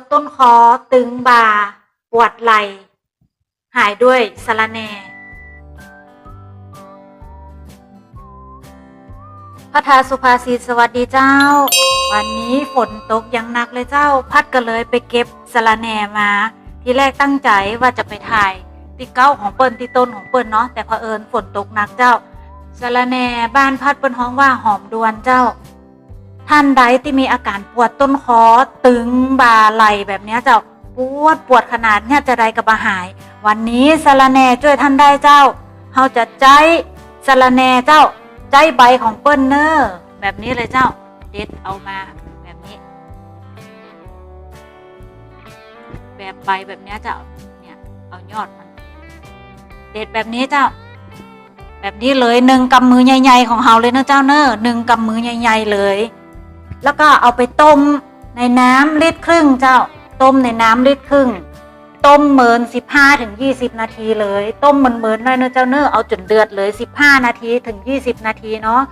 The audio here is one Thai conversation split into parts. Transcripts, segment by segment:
ดต้นคอตึงบ่าปวดไหล่หายด้วยสะระแหน่พระธาสุภาษิตสวัสดีเจ้า วันนี้ฝนตกอยังหนักเลยเจ้า พัดก็เลยไปเก็บสะระแหน่มา ทีแรกตั้งใจว่าจะไปถ่ายที่เก้าของเปิ้นที่ต้นของเปิ้นเนาะแต่เอิญฝนตกหนักเจ้าสะระแหน่บ้านพัดเปิ้นฮ้องว่าหอมดวนเจ้า ท่านใดที่มีอาการปวดต้นคอตึงบ่าไหล่แบบนี้เจ้าปวดปวดขนาดเนี่ยจะได้กับบาหาย วันนี้สะระแหน่ช่วยท่านได้เจ้าเฮาจะใจสะระแหน่เจ้าใจใบของเปิ้ลเนอร์แบบนี้เลยเจ้าเด็ดเอามาแบบนี้ แบบใบแบบนี้เจ้าเนี่ยเอายอดมันเด็ดแบบนี้เจ้าแบบนี้เลยหนึ่งกำมือใหญ่ๆของเฮาเลยนะเจ้าเนอร์หนึ่งกำมือใหญ่ๆเลย แล้วก็เอาไปต้มในน้ำลิตรครึ่งเจ้าต้มในน้ำลิตรครึ่ง ต้มเมินสิบห้าถึงยี่สิบนาทีเลย ต้มเมินเมินๆหน่อยเนอะเจ้าเนอะเอาจนเดือดเลยสิบห้านาทีถึงยี่สิบนาทีเนาะ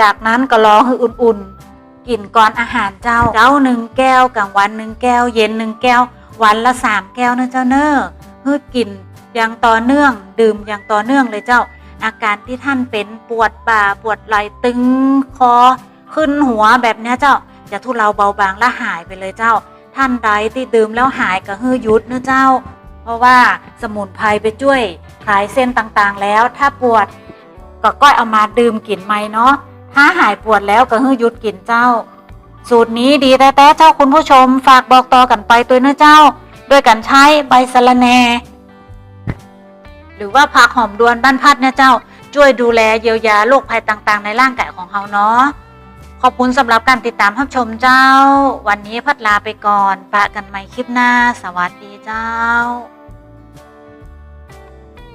จากนั้นก็รอให้อุ่นๆกินก่อนอาหารเจ้าเจ้าหนึ่งแก้วกลางวันหนึ่งแก้ว เย็นหนึ่งแก้ว วันละสามแก้วเนอะเจ้าเนอะเพื่อกินอย่างต่อเนื่อง ดื่มอย่างต่อเนื่องเลยเจ้า อาการที่ท่านเป็นปวดบ่าปวดไหล่ตึงคอ ขึ้นหัวแบบเนี้ยเจ้าจะทุเลาเบาบางและหายไปเลยเจ้า ท่านใดที่ดื่มแล้วหายก็ฮือยุดเนอะเจ้า เพราะว่าสมุนไพรไปช่วยคลายเส้นต่างๆ แล้วถ้าปวดก็ก้อยเอามาดื่มกินไหมเนาะถ้าหายปวดแล้วก็ฮือยุดกินเจ้า สูตรนี้ดีแต่แต่เจ้าคุณผู้ชมฝากบอกต่อกันไปตัวเนื้อะเจ้า ด้วยการใช้ใบสะระแหน่หรือว่าผักหอมดวนบ้านพัดนี่ยเจ้าช่วยดูแลเยียวยาโรคภัยต่างๆ ในร่างกายของเราเนาะ ขอบคุณสำหรับการติดตามรับชมเจ้า วันนี้พัดลาไปก่อนปะกันใหม่คลิปหน้า สวัสดีเจ้า